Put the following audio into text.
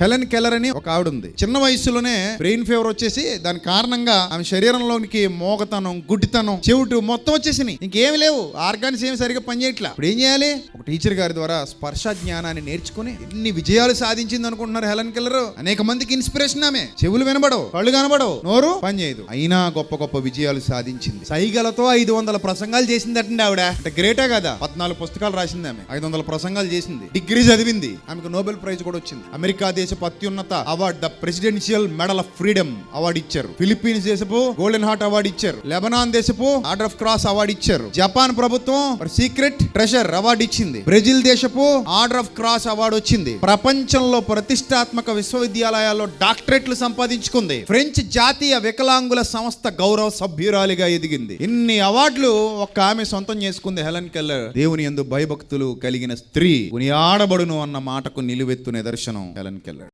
Helen Keller అని ఒక ఆవిడ ఉంది చిన్న వయసులోనే బ్రెయిన్ ఫీవర్ వచ్చేసి దాని కారణంగా ఆమె శరీరంలోనికి మోగతనం గుడ్డితనం చెవిటు మొత్తం వచ్చేసినాయి. ఇంకేమి లేవు. ఆర్గాన్స్ ఏమి సరిగా పనిచేయట్లా. ఇప్పుడు ఏం చేయాలి? ఒక టీచర్ గారి ద్వారా స్పర్శ జ్ఞానాన్ని నేర్చుకుని ఎన్ని విజయాలు సాధించింది అనుకుంటున్నారు హెలెన్ కెలర్ అనేక మందికి ఇన్స్పిరేషన్ ఆమె. చెవులు వినబడవు కళ్ళు కనబడవు నోరు పనిచేయదు అయినా గొప్ప గొప్ప విజయాలు సాధించింది. సైగలతో ఐదు వందల ప్రసంగాలు చేసిందటండి ఆవిడ. అంటే గ్రేటే కదా. పద్నాలుగు పుస్తకాలు రాసింది ఆమె. ఐదు వందల ప్రసంగాలు చేసింది. డిగ్రీ చదివింది. ఆమెకు నోబెల్ ప్రైజ్ కూడా వచ్చింది. అమెరికా దేశపు అత్యున్నత award the presidential medal of freedom award ఇచ్చారు. ఫిలిప్పీన్స్ దేశపు గోల్డెన్ హార్ట్ అవార్డు ఇచ్చారు. లెబనాన్ దేశపు ఆర్డర్ ఆఫ్ క్రాస్ అవార్డు ఇచ్చారు. జపాన్ ప్రభుత్వం సీక్రెట్ ట్రెషర్ అవార్డు ఇచ్చింది. బ్రెజిల్ దేశపు ఆర్డర్ ఆఫ్ క్రాస్ అవార్డు వచ్చింది. ప్రపంచంలో ప్రతిష్టాత్మక విశ్వవిద్యాలయాల్లో డాక్టరేట్లు సంపాదించుకుంది. ఫ్రెంచ్ జాతీయ వికలాంగుల సంస్థ గౌరవ సభ్యురాలిగా ఎదిగింది. ఇన్ని అవార్డులు ఒక్క ఆమె సొంతం చేసుకుంది హెలన్ కెల్లర్. దేవుని యందు భయభక్తులు కలిగిన స్త్రీ ఆడబడును అన్న మాటకు నిలువెత్తు నిదర్శనం హెలన్ కెల్లర్.